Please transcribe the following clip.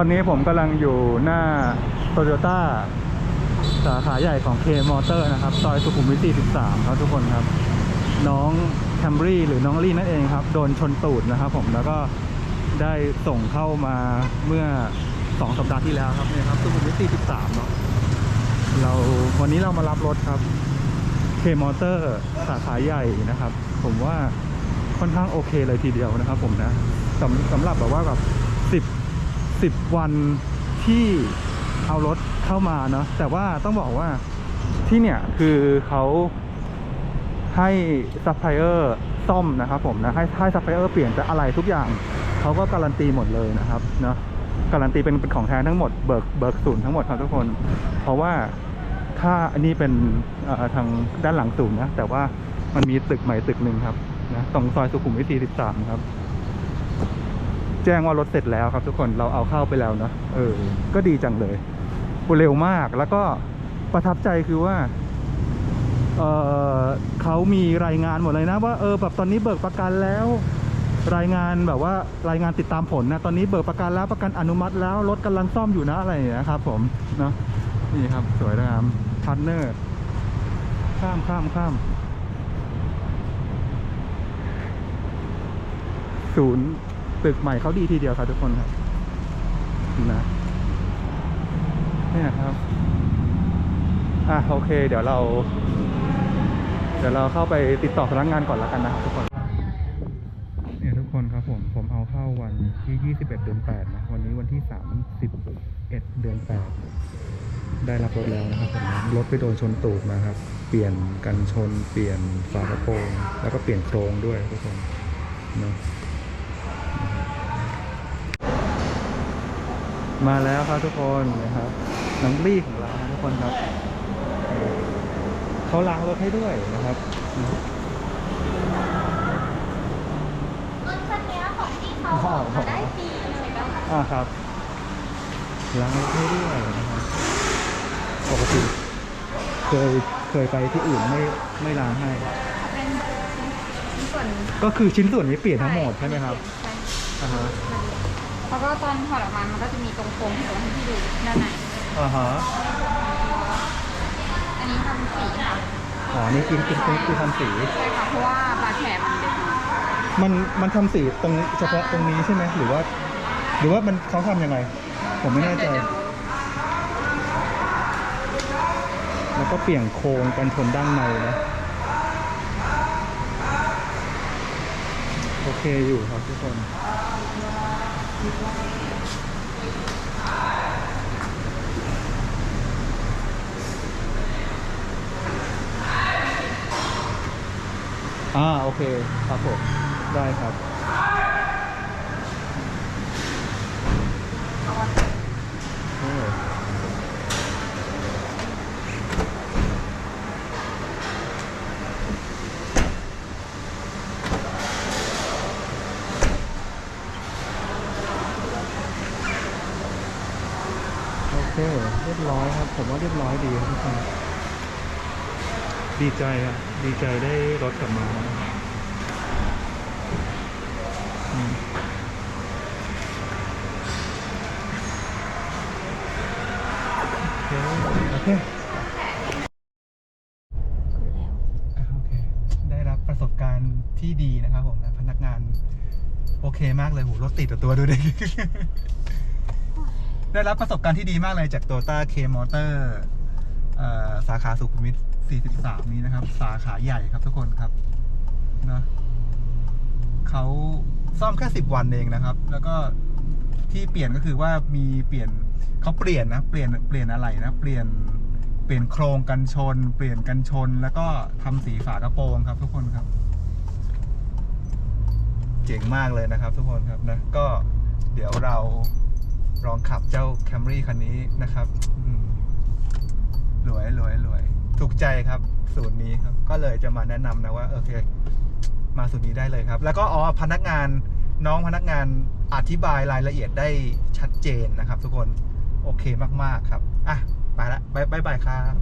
ตอนนี้ผมกำลังอยู่หน้าโตโยต้าสาขาใหญ่ของ K Motor นะครับ ซอยสุขุมวิท 43 ครับทุกคนครับ น้องแคมรี่หรือน้องลี่นั่นเองครับ โดนชนตูดนะครับผมแล้วก็ได้ส่งเข้ามาเมื่อ 2 สัปดาห์ที่แล้วครับเนี่ยครับสุขุมวิท 43 เนาะเราวันนี้เรามารับรถครับ K Motor สาขาใหญ่นะครับ ผมว่าค่อนข้างโอเคเลยทีเดียวนะครับ ผมนะสำสำหรับแบบว่าแบบสิ บสิบวันที่เอารถเข้ามาเนาะแต่ว่าต้องบอกว่าที่เนี่ยคือเขาให้ซัพพลายเออร์ซ่อมนะครับผมนะให้ให้ซัพพลายเออร์เปลี่ยนแต่อะไรทุกอย่างเขาก็การันตีหมดเลยนะครับเนาะการันตีเป็นเป็นของแท้ทั้งหมดเบิกเบิกศูนย์ทั้งหมดครับทุกคน เพราะว่าถ้าอันนี้เป็นเอ่อทางด้านหลังศูนย์นะแต่ว่ามันมีตึกใหม่ตึกหนึ่งครับนะตรงซอยสุขุมวิท43ครับ แจ้งว่ารถเสร็จแล้วครับทุกคนเราเอาเข้าไปแล้วเนอะเออ ก็ดีจังเลยเร็วมากแล้วก็ประทับใจคือว่าเออเขามีรายงานหมดเลยนะว่าเออแบบตอนนี้เบิกประกันแล้ว รายงานแบบว่ารายงานติดตามผลนะตอนนี้เบิกประกันแล้วประกันอนุมัติแล้วรถกำลังซ่อมอยู่นะอะไรอย่างเงี้ยครับ ผมเนาะนี่ครับ สวยงามพาร์ทเนอร์ข้ามข้ามข้ามศูนย์ ตึกใหม่เขาดีทีเดียวครับทุกคนครับนะเนี่ยครับอะโอเค เดี๋ยวเรา เดี๋ยวเราเข้าไปติดต่อพนักงานก่อนแล้วกันนะครับทุกคนเนี่ยทุกคนครับผมผมเอาเข้าวันที่ 21 เดือน8นะวันนี้วันที่ 31 เดือน 8 ได้รับรถแล้วนะครับผมรถไปโดนชนตูดมาครับ เปลี่ยนกันชนเปลี่ยนฝากระโปรงแล้วก็เปลี่ยนโครงด้วยทุกคนเนอะ มาแล้วครับทุกคนนะครับน้องลี่ของเรานะทุกคนครับเขาล้างรถให้ด้วยนะครับรถคันเนี้ยของที่เขาออกมาได้ปีเลยนะคะอ่าครับล้างรถให้ด้วยนะครับปกติเคยเคยไปที่อื่นไม่ไม่ล้างให้เป็นชิ้นส่วนก็คือชิ้นส่วนนี้เปลี่ยนทั้งหมดใช่ไหมครับใช่อ่าฮะ แล้วก็ตอนถอดออกมา มันก็จะมีตรงโค้งที่เราให้พี่ดูด้านในอ่าฮะอันนี้ทำสีค่ะอ๋อนี่คือคือคือคือทำสี ใช่ค่ะ เพราะว่าบาดแผลมันเด็กมากมันมันทำสีตรงเฉพาะตรงนี้ใช่ไหมหรือว่า หรือว่ามันเขาทำยังไง ผมไม่แน่ใจ แล้วก็เปลี่ยนโครงกันชนด้านในนะโอเคอยู่ครับทุกคน อ่าโอเค ครับผม ได้ครับ โอ้ โอเคเรียบร้อยครับ ผมว่าเรียบร้อยดีครับทุกคนดีใจอะดีใจได้รถกลับมาอืมโอเคโอเคอะโอเคได้รับประสบการณ์ที่ดีนะครับผมนะพนักงาน โอเคมากเลยโหรถติดตัวตัวดูดิ ได้รับประสบการณ์ที่ดีมากเลยจากโตต้าเคมอเตอร์สาขาสุขุมวิท43 นี้นะครับ สาขาใหญ่ครับทุกคนครับนะเขาซ่อมแค่ 10 วันเองนะครับ แล้วก็ที่เปลี่ยนก็คือว่ามีเปลี่ยนเขาเปลี่ยนนะเปลี่ยนเปลี่ยนอะไรนะ เปลี่ยนเปลี่ยนโครงกันชน เปลี่ยนกันชน แล้วก็ทำสีฝากระโปรงครับ ทุกคนครับ เจ๋งมากเลยนะครับ ทุกคนครับนะก็เดี๋ยวเรา ลองขับเจ้าแคมรี่คันนี้นะครับรวยรวยรวยถูกใจครับสูตรนี้ครับ ก็เลยจะมาแนะนำนะว่าโอเค มาสูตรนี้ได้เลยครับ แล้วก็อ๋อพนักงานน้องพนักงานอธิบายรายละเอียดได้ชัดเจนนะครับ ทุกคนโอเคมาก ๆ ครับ อะ ไปละบายบายครับ